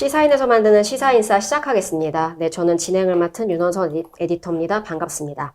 시사인에서 만드는 시사인사 시작하겠습니다. 네, 저는 진행을 맡은 윤원선 에디- 에디터입니다. 반갑습니다.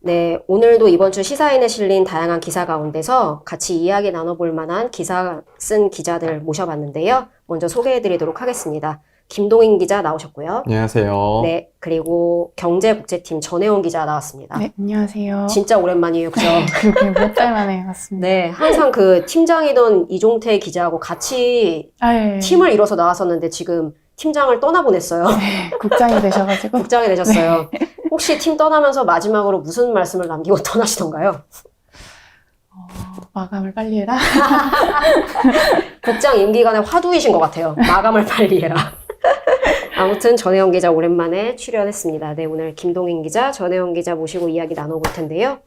네, 오늘도 이번 주 시사인에 실린 다양한 기사 가운데서 같이 이야기 나눠볼 만한 기사 쓴 기자들 모셔봤는데요. 먼저 소개해드리도록 하겠습니다. 김동인 기자 나오셨고요. 안녕하세요. 네, 그리고 경제국제팀 전혜원 기자 나왔습니다. 네, 안녕하세요. 진짜 오랜만이에요, 그죠? 그렇게 몇달 만에 왔습니다. 네, 항상 그 팀장이던 이종태 기자하고 같이 아, 예. 팀을 이뤄서 나왔었는데 지금 팀장을 떠나보냈어요. 네, 국장이 되셔가지고. 국장이 되셨어요. 혹시 팀 떠나면서 마지막으로 무슨 말씀을 남기고 떠나시던가요? 어, 마감을 빨리 해라. 국장 임기간에 화두이신 것 같아요. 마감을 빨리 해라. 아무튼 전혜영 기자 오랜만에 출연했습니다. 네, 오늘 김동인 기자, 전혜영 기자 모시고 이야기 나눠볼 텐데요.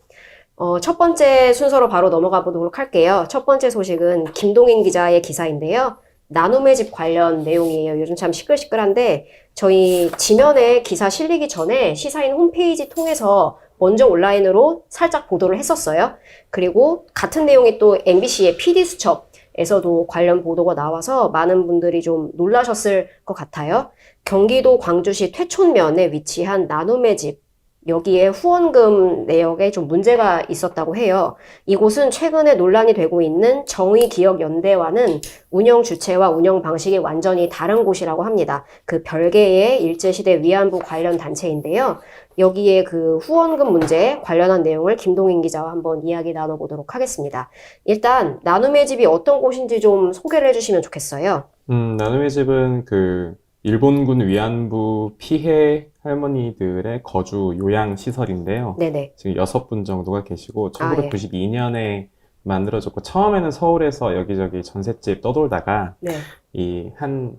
어, 첫 번째 순서로 바로 넘어가 보도록 할게요. 첫 번째 소식은 김동인 기자의 기사인데요. 나눔의 집 관련 내용이에요. 요즘 참 시끌시끌한데 저희 지면에 기사 실리기 전에 시사인 홈페이지 통해서 먼저 온라인으로 살짝 보도를 했었어요. 그리고 같은 내용이 또 MBC의 PD수첩 에서도 관련 보도가 나와서 많은 분들이 좀 놀라셨을 것 같아요. 경기도 광주시 퇴촌면에 위치한 나눔의 집 여기에 후원금 내역에 좀 문제가 있었다고 해요. 이곳은 최근에 논란이 되고 있는 정의기억연대와는 운영 주체와 운영 방식이 완전히 다른 곳이라고 합니다. 그 별개의 일제시대 위안부 관련 단체인데요. 여기에 그 후원금 문제 관련한 내용을 김동인 기자와 한번 이야기 나눠보도록 하겠습니다. 일단 나눔의 집이 어떤 곳인지 좀 소개를 해주시면 좋겠어요. 음, 나눔의 집은 그 일본군 위안부 피해 할머니들의 거주 요양 시설인데요. 네네. 지금 여섯 분 정도가 계시고 아, 예. 1992년에 만들어졌고 처음에는 서울에서 여기저기 전셋집 떠돌다가 네. 이 한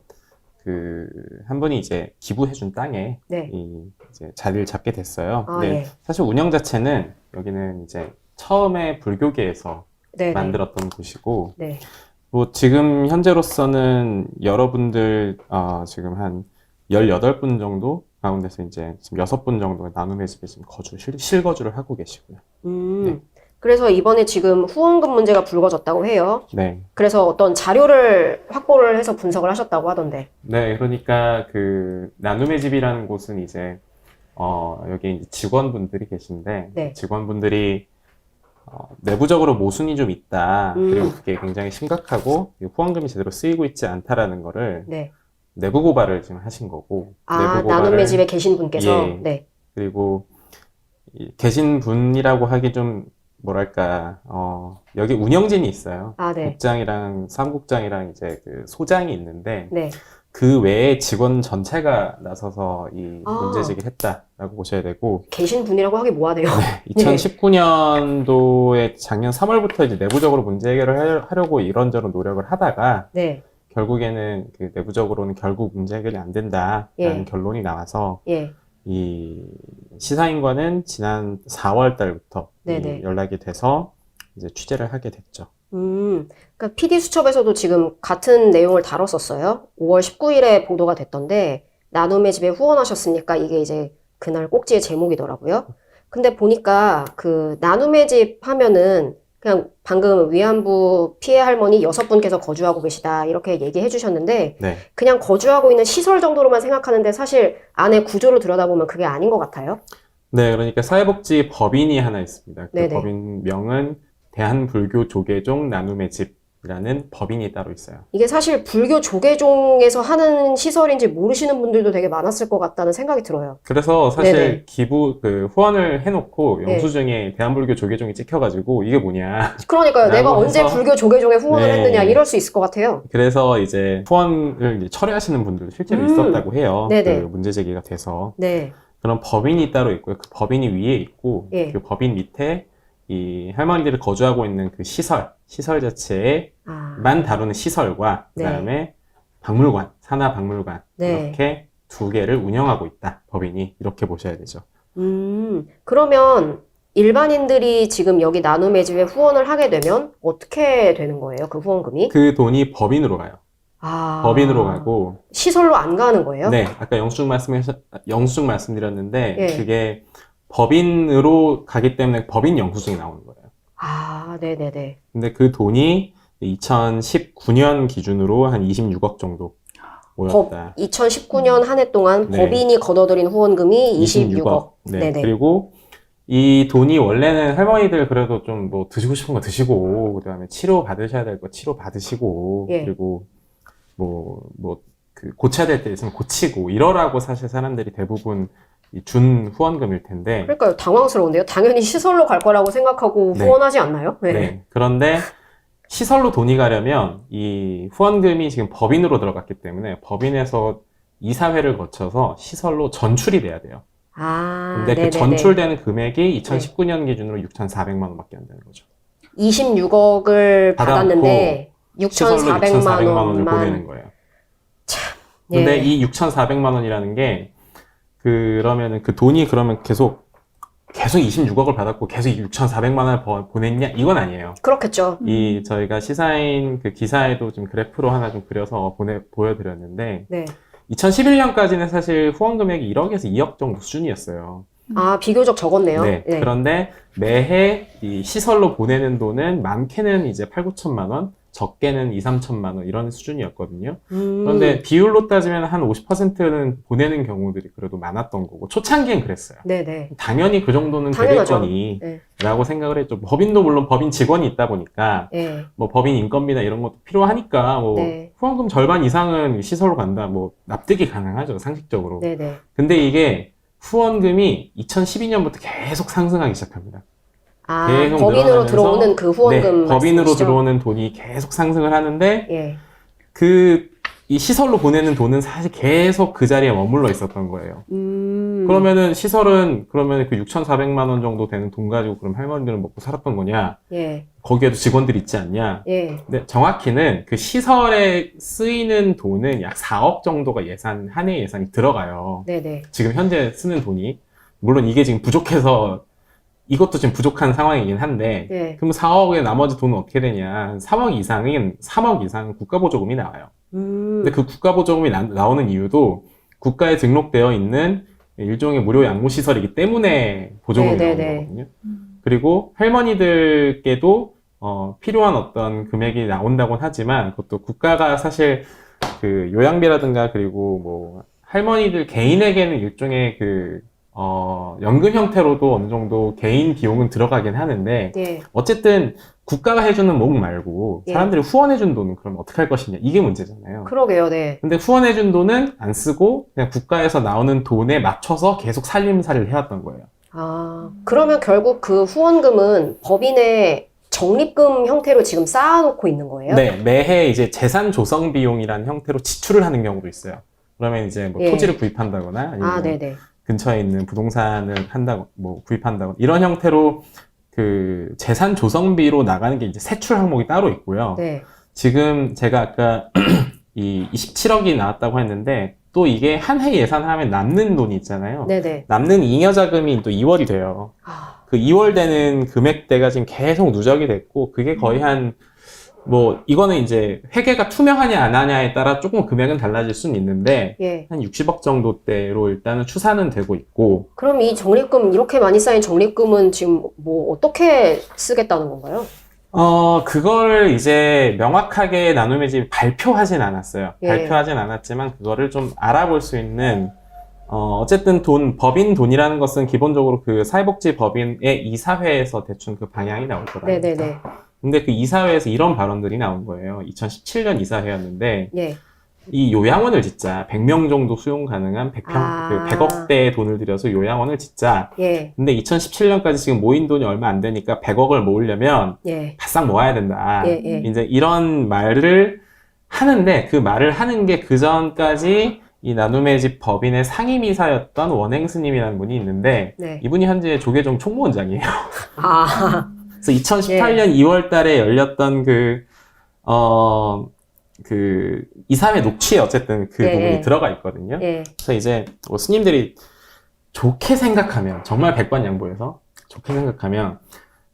그 한 분이 이제 기부해준 땅에 네. 이 이제 자리를 잡게 됐어요. 아, 근데 예. 사실 운영 자체는 여기는 이제 처음에 불교계에서 네네. 만들었던 곳이고 네. 뭐 지금 현재로서는 여러분들 어, 지금 한 18분 정도 가운데서 이제 지금 6분 정도가 나눔의 집에 지금 거주 실, 실거주를 하고 계시고요. 음. 네. 그래서 이번에 지금 후원금 문제가 불거졌다고 해요. 네. 그래서 어떤 자료를 확보를 해서 분석을 하셨다고 하던데. 네, 그러니까 그 나눔의 집이라는 곳은 이제 어, 여기 이제 직원분들이 계신데 네. 직원분들이 어, 내부적으로 모순이 좀 있다. 음. 그리고 그게 굉장히 심각하고 이 후원금이 제대로 쓰이고 있지 않다라는 거를 네. 내부 고발을 지금 하신 거고 아, 내부 나눔의 집에 계신 분께서. 예. 네. 그리고 이 계신 분이라고 하기 좀 뭐랄까 어 여기 운영진이 있어요. 아, 네. 국장이랑 사무국장이랑 이제 그 소장이 있는데 네. 그 외에 직원 전체가 나서서 이 아. 문제 제기를 했다라고 보셔야 되고 계신 분이라고 하기 뭐하네요. 2019년도에 작년 3월부터 이제 내부적으로 문제 해결을 하- 하려고 이런저런 노력을 하다가 네. 결국에는 그 내부적으로는 결국 문제 해결이 안 된다라는 예. 결론이 나와서 예. 이 시사인과는 지난 4월 달부터 이 네네. 연락이 돼서 이제 취재를 하게 됐죠. 음. 그러니까 PD수첩에서도 지금 같은 내용을 다뤘었어요. 5월 19일에 보도가 됐던데, 나눔의 집에 후원하셨으니까 이게 이제 그날 꼭지의 제목이더라고요. 근데 보니까 그 나눔의 집 하면은 그냥 방금 위안부 피해 할머니 여섯 분께서 거주하고 계시다 이렇게 얘기해 주셨는데 네. 그냥 거주하고 있는 시설 정도로만 생각하는데 사실 안에 구조를 들여다보면 그게 아닌 것 같아요. 네, 그러니까 사회복지 법인이 하나 있습니다. 그 네네. 법인명은 대한불교조계종 나눔의 집 이라는 법인이 따로 있어요. 이게 사실 불교 조계종에서 하는 시설인지 모르시는 분들도 되게 많았을 것 같다는 생각이 들어요. 그래서 사실 네네. 기부 그 후원을 해놓고 네. 영수증에 대한불교 조계종이 찍혀가지고 이게 뭐냐. 그러니까요. 내가 언제 불교 조계종에 후원을 네. 했느냐 이럴 수 있을 것 같아요. 그래서 이제 후원을 이제 철회하시는 분들도 실제로 음. 있었다고 해요. 네네. 그 문제 제기가 돼서. 네. 그런 법인이 따로 있고요. 그 법인이 위에 있고, 예. 그 법인 밑에 이 할머니들이 거주하고 있는 그 시설, 시설 자체에만 아, 다루는 시설과, 네. 그 다음에 박물관, 산하 박물관, 네. 이렇게 두 개를 운영하고 있다. 법인이. 이렇게 보셔야 되죠. 음, 그러면 일반인들이 지금 여기 나눔의 집에 후원을 하게 되면 어떻게 되는 거예요? 그 후원금이? 그 돈이 법인으로 가요. 아, 법인으로 가고, 시설로 안 가는 거예요? 네, 아까 영수증 말씀하셨, 영수증 말씀드렸는데, 예. 그게 법인으로 가기 때문에 법인 영수증이 나오는 거예요. 아, 네네네. 근데 그 돈이 2019년 기준으로 한 26억 정도 모였다. 2019년 한 해 동안 네. 법인이 걷어들인 후원금이 26억. 네. 네네. 그리고 이 돈이 원래는 할머니들 그래도 좀 뭐 드시고 싶은 거 드시고, 그 다음에 치료 받으셔야 될 거 치료 받으시고, 예. 그리고 뭐, 뭐, 그 고쳐야 될 때 있으면 고치고, 이러라고 사실 사람들이 대부분 이 준 후원금일 텐데, 그러니까요. 당황스러운데요. 당연히 시설로 갈 거라고 생각하고 네. 후원하지 않나요? 네. 네. 그런데 시설로 돈이 가려면 이 후원금이 지금 법인으로 들어갔기 때문에 법인에서 이사회를 거쳐서 시설로 전출이 돼야 돼요. 아, 근데 그 네네네. 전출되는 금액이 2019년 기준으로 6,400만 원밖에 안 되는 거죠. 26억을 받아놓고 받았는데 시설로 6,400만 6,400만 원을 원만 보내는 거예요. 근데 예. 이 6,400만 원이라는 게 그러면은 그 돈이 그러면 계속 계속 26억을 받았고 계속 6,400만 원을 버- 보냈냐? 이건 아니에요. 그렇겠죠. 이 저희가 시사인 그 기사에도 좀 그래프로 하나 좀 그려서 보내 보여드렸는데 네. 2011년까지는 사실 후원 금액이 1억에서 2억 정도 수준이었어요. 아, 비교적 적었네요. 네. 그런데 매해 이 시설로 보내는 돈은 많게는 이제 8, 9천만 원, 적게는 2, 3천만 원 이런 수준이었거든요. 음, 그런데 비율로 따지면 한 50%는 보내는 경우들이 그래도 많았던 거고 초창기엔 그랬어요. 네네. 당연히 그 정도는 당연하죠. 되겠거니 네. 라고 생각을 했죠. 법인도 물론 법인 직원이 있다 보니까 예. 뭐 법인 인건비나 이런 것도 필요하니까 뭐 네. 후원금 절반 이상은 시설로 간다 뭐 납득이 가능하죠 상식적으로. 네네. 근데 이게 후원금이 2012년부터 계속 상승하기 시작합니다. 아, 계속 법인으로 늘어나면서 들어오는 그 후원금. 네, 법인으로 말씀이시죠? 들어오는 돈이 계속 상승을 하는데 예. 그 이 시설로 보내는 돈은 사실 계속 그 자리에 머물러 있었던 거예요. 음. 그러면은 시설은 그러면 그 6,400만 원 정도 되는 돈 가지고 그럼 할머니들은 먹고 살았던 거냐? 예. 거기에도 직원들이 있지 않냐? 예. 근데 정확히는 그 시설에 쓰이는 돈은 약 4억 정도가 예산, 한해 예산이 들어가요. 네네. 지금 현재 쓰는 돈이. 물론 이게 지금 부족해서 이것도 지금 부족한 상황이긴 한데, 예. 그럼 4억의 나머지 돈은 어떻게 되냐? 3억 이상은, 3억 이상은 국가보조금이 나와요. 음. 근데 그 국가보조금이 나, 나오는 이유도 국가에 등록되어 있는 일종의 무료 양모 시설이기 때문에 보조금이 네, 네, 나오는 네. 거거든요. 그리고 할머니들께도 어, 필요한 어떤 금액이 나온다곤 하지만 그것도 국가가 사실 그 요양비라든가 그리고 뭐 할머니들 개인에게는 일종의 그 어, 연금 형태로도 어느 정도 개인 비용은 들어가긴 하는데 예. 어쨌든 국가가 해주는 몸 말고 예. 사람들이 후원해준 돈은 그럼 어떻게 할 것이냐 이게 문제잖아요. 그러게요. 네. 근데 후원해준 돈은 안 쓰고 그냥 국가에서 나오는 돈에 맞춰서 계속 살림살이를 해왔던 거예요. 아, 그러면 결국 그 후원금은 법인의 적립금 형태로 지금 쌓아놓고 있는 거예요? 네, 매해 이제 재산 조성 비용이라는 형태로 지출을 하는 경우도 있어요. 그러면 이제 뭐 예. 토지를 구입한다거나 아니면 아, 네네. 근처에 있는 부동산을 한다고 뭐 구입한다거나 이런 형태로 그 재산 조성비로 나가는 게 이제 세출 항목이 따로 있고요. 네. 지금 제가 아까 이 27억이 나왔다고 했는데 또 이게 한 해 예산을 하면 남는 돈이 있잖아요. 네네. 남는 잉여 자금이 또 2월이 돼요. 아, 그 2월 되는 금액대가 지금 계속 누적이 됐고 그게 거의 한 뭐 이거는 이제 회계가 투명하냐 안 하냐에 따라 조금 금액은 달라질 수는 있는데 예. 한 60억 정도대로 일단은 추산은 되고 있고 그럼 이 적립금, 이렇게 많이 쌓인 적립금은 지금 뭐 어떻게 쓰겠다는 건가요? 어 그거를 이제 명확하게 나눔의 집 발표하진 않았어요. 예. 발표하진 않았지만 그거를 좀 알아볼 수 있는 어 어쨌든 돈 법인 돈이라는 것은 기본적으로 그 사회복지 법인의 이사회에서 대충 그 방향이 나올 거다. 네네네. 근데 그 이사회에서 이런 발언들이 나온 거예요. 2017년 이사회였는데 예. 이 요양원을 짓자. 100명 정도 수용 가능한 100평, 아. 그 100억대의 돈을 들여서 요양원을 짓자. 예. 근데 2017년까지 지금 모인 돈이 얼마 안 되니까 100억을 모으려면 예. 바싹 모아야 된다. 예, 예. 이제 이런 말을 하는데 그 말을 하는 게 그 전까지 이 나눔의 집 법인의 상임이사였던 원행스님이라는 분이 있는데 네. 이분이 현재 조계종 총무원장이에요. 아, 그래서 2018년 2월 달에 열렸던 그, 어, 그, 이사회 녹취에 어쨌든 그 예, 부분이 예. 들어가 있거든요. 예. 그래서 이제 뭐 스님들이 좋게 생각하면, 정말 백반 양보해서 좋게 생각하면,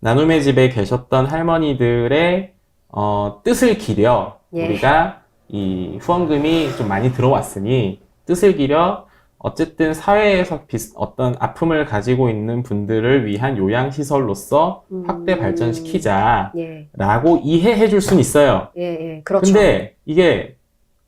나눔의 집에 계셨던 할머니들의, 어, 뜻을 기려, 예. 우리가 이 후원금이 좀 많이 들어왔으니, 뜻을 기려, 어쨌든 사회에서 비슷, 어떤 아픔을 가지고 있는 분들을 위한 요양시설로서 음. 확대 발전시키자 예. 라고 이해해 줄 수는 있어요. 예, 예. 그렇죠. 근데 이게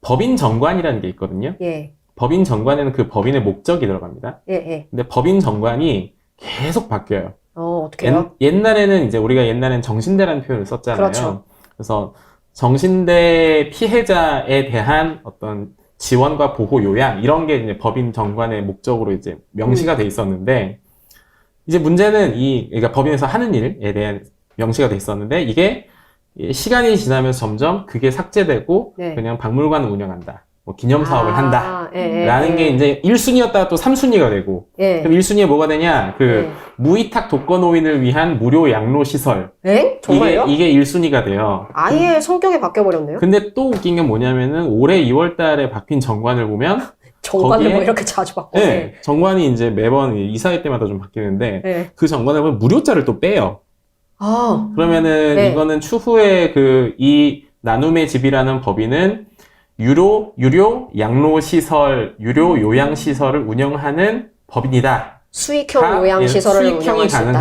법인 정관이라는 게 있거든요. 예, 법인 정관에는 그 법인의 목적이 들어갑니다. 예, 예. 근데 법인 정관이 계속 바뀌어요. 어, 어떻게요? 옛, 옛날에는 이제 우리가 옛날엔 정신대라는 표현을 썼잖아요. 그렇죠. 그래서 정신대 피해자에 대한 어떤 지원과 보호 요양 이런 게 이제 법인 정관의 목적으로 이제 명시가 음. 돼 있었는데 이제 문제는 이 그러니까 법인에서 하는 일에 대한 명시가 돼 있었는데 이게 이 시간이 지나면서 점점 그게 삭제되고 네. 그냥 박물관을 운영한다. 뭐 기념 사업을 아, 한다. 예, 예, 라는 예. 게 이제 1순위였다가 또 3순위가 되고 예. 그럼 1순위에 뭐가 되냐? 그 예. 무위탁 독거노인을 위한 무료 양로 시설. 엥? 정말요? 이게, 이게 1순위가 돼요. 아예 성격이 바뀌어버렸네요. 근데 또 웃긴 게 뭐냐면은 올해 2월 달에 바뀐 정관을 보면 정관을 거기에- 뭐 이렇게 자주 바꿔. 네, 정관이 이제 매번 이사회 때마다 좀 바뀌는데 예. 그 정관을 보면 무료자를 또 빼요. 아, 그러면은 네. 이거는 추후에 그 이 나눔의 집이라는 법인은 유료 유료 양로 시설, 유료 요양 시설을 운영하는 법인이다. 수익형 가- 요양 예, 시설을 수익형이 운영할 수 있다. 네.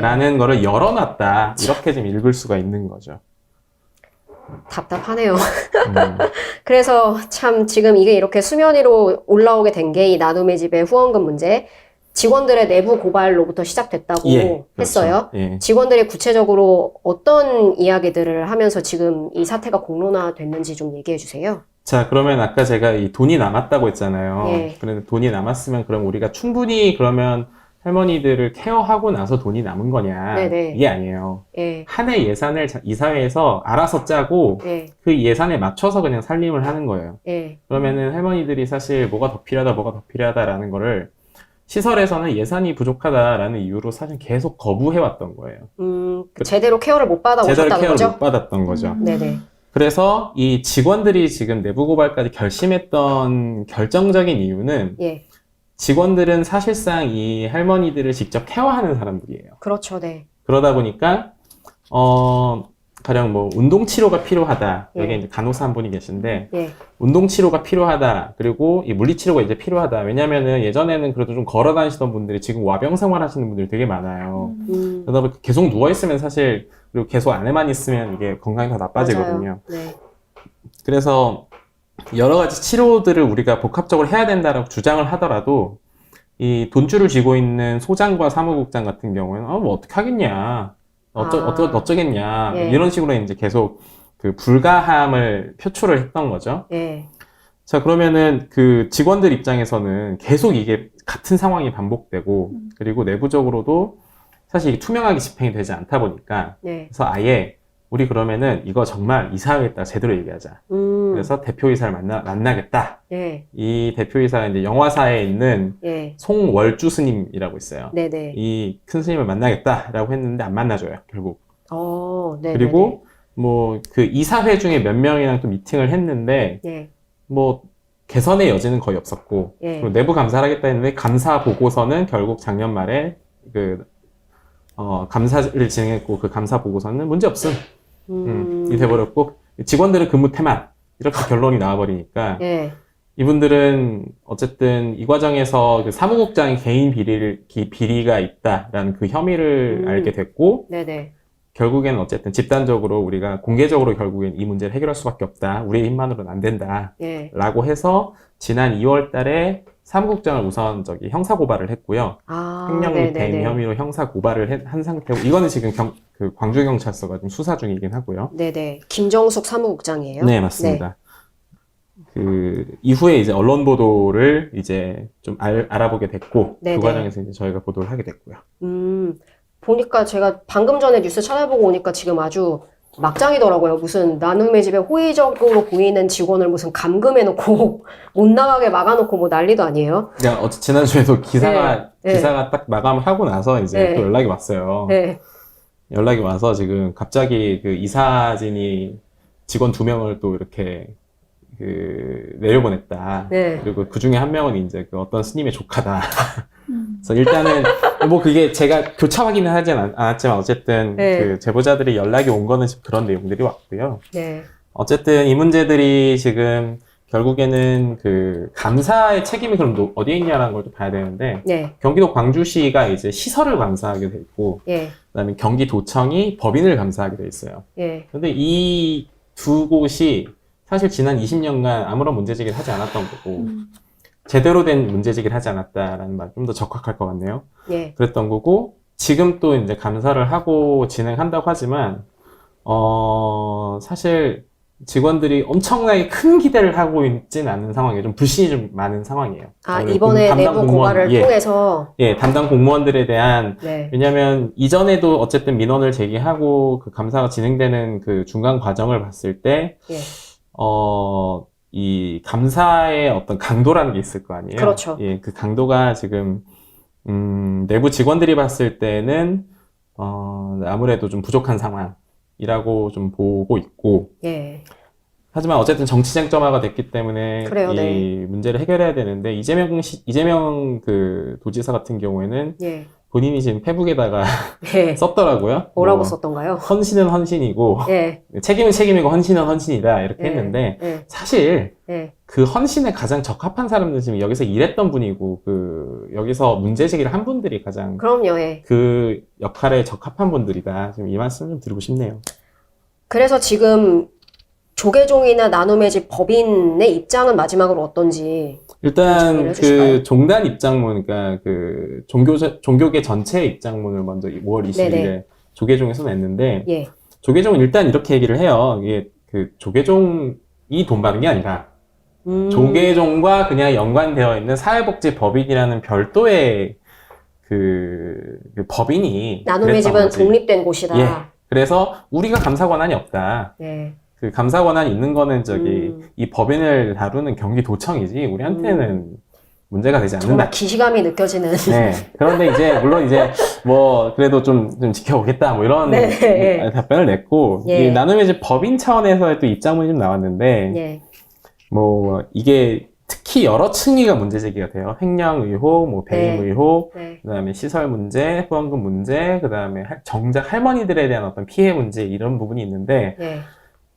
가능하다라는 거를 열어놨다. 이렇게 좀 읽을 수가 있는 거죠. 답답하네요. 음. 그래서 참 지금 이게 이렇게 수면 위로 올라오게 된 게 이 나눔의 집의 후원금 문제, 직원들의 내부 고발로부터 시작됐다고 예, 그렇죠. 했어요. 예. 직원들이 구체적으로 어떤 이야기들을 하면서 지금 이 사태가 공론화됐는지 좀 얘기해 주세요. 자, 그러면 아까 제가 이 돈이 남았다고 했잖아요. 예. 그런데 돈이 남았으면 그럼 우리가 충분히 그러면 할머니들을 케어하고 나서 돈이 남은 거냐? 네네. 이게 아니에요. 예, 한 해 예산을 자- 이사회에서 알아서 짜고 예, 그 예산에 맞춰서 그냥 살림을 하는 거예요. 예. 그러면은 할머니들이 사실 뭐가 더 필요하다, 뭐가 더 필요하다라는 거를 시설에서는 예산이 부족하다라는 이유로 사실 계속 거부해왔던 거예요. 음, 그 제대로 케어를 못 받아 제대로 오셨다는 케어를 거죠? 못 받았던 거죠. 음. 네네. 그래서 이 직원들이 지금 내부 고발까지 결심했던 결정적인 이유는 예, 직원들은 사실상 이 할머니들을 직접 케어하는 사람들이에요. 그렇죠, 네. 그러다 보니까 어 가령 뭐 운동 치료가 필요하다. 여기 예. 이제 간호사 한 분이 계신데 예, 운동 치료가 필요하다. 그리고 이 물리 치료가 이제 필요하다. 왜냐면은 예전에는 그래도 좀 걸어 다니시던 분들이 지금 와병 생활 하시는 분들이 되게 많아요. 음, 그러다 보니까 계속 누워 있으면 사실 그리고 계속 안에만 있으면 이게 건강이 더 나빠지거든요. 네, 그래서 여러 가지 치료들을 우리가 복합적으로 해야 된다라고 주장을 하더라도 이 돈줄을 쥐고 있는 소장과 사무국장 같은 경우에는 어, 뭐 어떻게 하겠냐. 어쩌, 아. 어쩌, 어쩌겠냐. 예. 이런 식으로 이제 계속 그 불가함을 표출을 했던 거죠. 예, 자, 그러면은 그 직원들 입장에서는 계속 이게 같은 상황이 반복되고 음. 그리고 내부적으로도 사실 투명하게 집행이 되지 않다 보니까 네. 그래서 아예 우리 그러면은 이거 정말 이사회에다 제대로 얘기하자. 음, 그래서 대표이사를 만나, 만나겠다. 예, 이 대표이사가 이제 영화사에 있는 예, 송월주 스님이라고 있어요. 네네. 이 큰 스님을 만나겠다라고 했는데 안 만나줘요, 결국. 어, 네. 그리고 뭐 그 이사회 중에 몇 명이랑 또 미팅을 했는데 예, 뭐 개선의 여지는 거의 없었고 예. 그리고 내부 감사를 하겠다 했는데 감사 보고서는 결국 작년 말에 그 어, 감사를 진행했고 그 감사 보고서는 문제 없음 음, 이 돼버렸고 직원들은 근무 태만 이렇게 결론이 나와버리니까 예, 이분들은 어쨌든 이 과정에서 그 사무국장의 개인 비리를 기- 비리가 있다라는 그 혐의를 음. 알게 됐고 네네. 결국에는 어쨌든 집단적으로 우리가 공개적으로 결국엔 이 문제를 해결할 수밖에 없다 우리의 힘만으로는 안 된다라고 예. 해서 지난 2월 달에 사무국장을 우선 저기 형사 고발을 했고요 아, 횡령 및 네네네. 혐의로 형사 고발을 해- 한 상태고 이거는 지금 경, 그 광주 경찰서가 지금 수사 중이긴 하고요. 네네. 김정숙 사무국장이에요. 네, 맞습니다. 그 이후에 이제 언론 보도를 이제 좀 알, 알아보게 됐고 네네. 그 과정에서 이제 저희가 보도를 하게 됐고요. 음, 보니까 제가 방금 전에 뉴스 찾아보고 오니까 지금 아주 막장이더라고요. 무슨 나눔의 집에 호의적으로 보이는 직원을 무슨 감금해놓고 못 나가게 막아놓고 뭐 난리도 아니에요. 그러니까 어째 지난주에도 기사가 네. 기사가 딱 마감을 하고 나서 이제 네. 또 연락이 왔어요. 네. 연락이 와서 지금 갑자기 그 이사진이 직원 두 명을 또 이렇게 그 내려보냈다. 네. 그리고 그 중에 한 명은 이제 그 어떤 스님의 조카다. 음. 그래서 일단은 뭐 그게 제가 교차 확인을 하진 않- 않았지만 어쨌든 네. 그 제보자들이 연락이 온 거는 지금 그런 내용들이 왔고요. 네. 어쨌든 이 문제들이 지금 결국에는 그 감사의 책임이 그럼 또 어디에 있냐라는 걸 또 봐야 되는데 네. 경기도 광주시가 이제 시설을 감사하게 돼 있고 예. 그다음에 경기도청이 법인을 감사하게 돼 있어요. 예. 근데 이 두 곳이 사실 지난 20년간 아무런 문제제기를 하지 않았던 거고 음. 제대로 된 문제제기를 하지 않았다라는 말 좀 더 적확할 것 같네요. 예. 그랬던 거고 지금 또 이제 감사를 하고 진행한다고 하지만 어 사실 직원들이 엄청나게 큰 기대를 하고 있진 않은 상황이에요. 좀 불신이 좀 많은 상황이에요. 아, 이번에 담당 내부 공무원, 고발을 예, 통해서 예, 담당 공무원들에 대한 네. 왜냐하면 이전에도 어쨌든 민원을 제기하고 그 감사가 진행되는 그 중간 과정을 봤을 때 예. 어, 이 감사의 어떤 강도라는 게 있을 거 아니에요? 그렇죠. 예, 그 강도가 지금, 음, 내부 직원들이 봤을 때는, 어, 아무래도 좀 부족한 상황이라고 좀 보고 있고, 예. 하지만 어쨌든 정치 쟁점화가 됐기 때문에 그래요, 이 네. 문제를 해결해야 되는데, 이재명 시, 이재명 그 도지사 같은 경우에는 예. 본인이 지금 페북에다가 예. 썼더라고요. 뭐라고 뭐, 썼던가요? 헌신은 헌신이고, 예. 책임은 책임이고 헌신은 헌신이다. 이렇게 예. 했는데, 예. 사실 예. 그 헌신에 가장 적합한 사람들은 지금 여기서 일했던 분이고, 그, 여기서 문제 제기를 한 분들이 가장 그럼요. 예. 그 역할에 적합한 분들이다. 지금 이 말씀 좀 드리고 싶네요. 그래서 지금 조계종이나 나눔의 집 법인의 입장은 마지막으로 어떤지. 일단 정리를 그? 종단 입장문, 그러니까 그 종교 종교계 전체 입장문을 먼저 5월 21일에 네네. 조계종에서 냈는데 예. 조계종은 일단 이렇게 얘기를 해요. 이게 그 조계종이 돈 받은 게 아니라 음. 조계종과 그냥 연관되어 있는 사회복지 법인이라는 별도의 그, 그 법인이 나눔의 집은 거지. 독립된 곳이다. 예. 그래서 우리가 감사 권한이 없다. 예. 그 감사 권한이 있는 거는 저기 음. 이 법인을 다루는 경기도청이지 우리한테는 문제가 되지 않는다. 기시감이 느껴지는. 네. 그런데 이제 물론 이제 뭐 그래도 좀, 좀 지켜보겠다 뭐 이런 네, 예. 답변을 냈고 예. 이 나눔의 집 법인 차원에서의 또 입장문이 좀 나왔는데 예. 뭐 이게 특히 여러 층위가 문제 제기가 돼요. 횡령 의혹, 뭐 배임 네. 의혹, 네. 그다음에 시설 문제, 후원금 문제, 그다음에 할- 정작 할머니들에 대한 어떤 피해 문제 이런 부분이 있는데 예.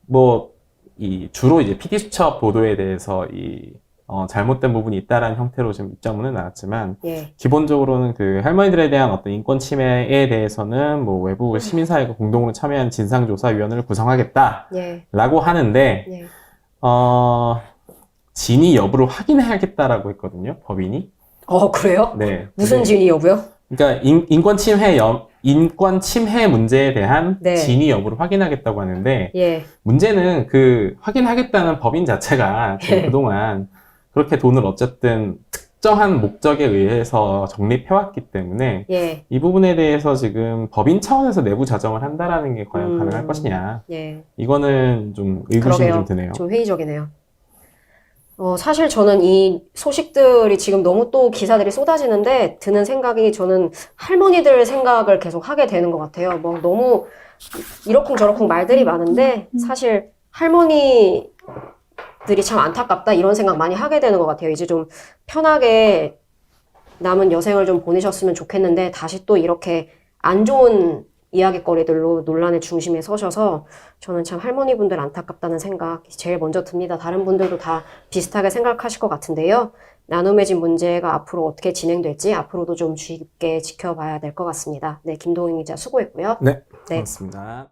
뭐 이 주로 이제 PD 수첩 보도에 대해서 이 어, 잘못된 부분이 있다라는 형태로 지금 입장문은 나왔지만 예. 기본적으로는 그 할머니들에 대한 어떤 인권 침해에 대해서는 뭐 외부 시민사회가 공동으로 참여한 진상조사위원회를 구성하겠다라고 예. 하는데 예. 어 진위 여부를 확인해야겠다라고 했거든요 법인이 어, 그래요? 네 무슨 근데 진위 여부요? 그러니까 인, 인권 침해 여, 인권 침해 문제에 대한 네. 진위 여부를 확인하겠다고 하는데 예. 문제는 그 확인하겠다는 법인 자체가 지금 예. 그동안 그렇게 돈을 어쨌든 특정한 목적에 의해서 적립해왔기 때문에 예. 이 부분에 대해서 지금 법인 차원에서 내부 자정을 한다라는 게 과연 음. 가능할 것이냐 예. 이거는 좀 의구심이 그러게요. 좀 드네요. 좀 회의적이네요. 어, 사실 저는 이 소식들이 지금 너무 또 기사들이 쏟아지는데 드는 생각이 저는 할머니들 생각을 계속 하게 되는 것 같아요. 뭐 너무 이러쿵저러쿵 말들이 많은데 사실 할머니들이 참 안타깝다 이런 생각 많이 하게 되는 것 같아요. 이제 좀 편하게 남은 여생을 좀 보내셨으면 좋겠는데 다시 또 이렇게 안 좋은 이야기거리들로 논란의 중심에 서셔서 저는 참 할머니분들 안타깝다는 생각 제일 먼저 듭니다. 다른 분들도 다 비슷하게 생각하실 것 같은데요. 나눔의 집 문제가 앞으로 어떻게 진행될지 앞으로도 좀 주의 깊게 지켜봐야 될 것 같습니다. 네, 김동인 기자 수고했고요. 네, 네. 고맙습니다.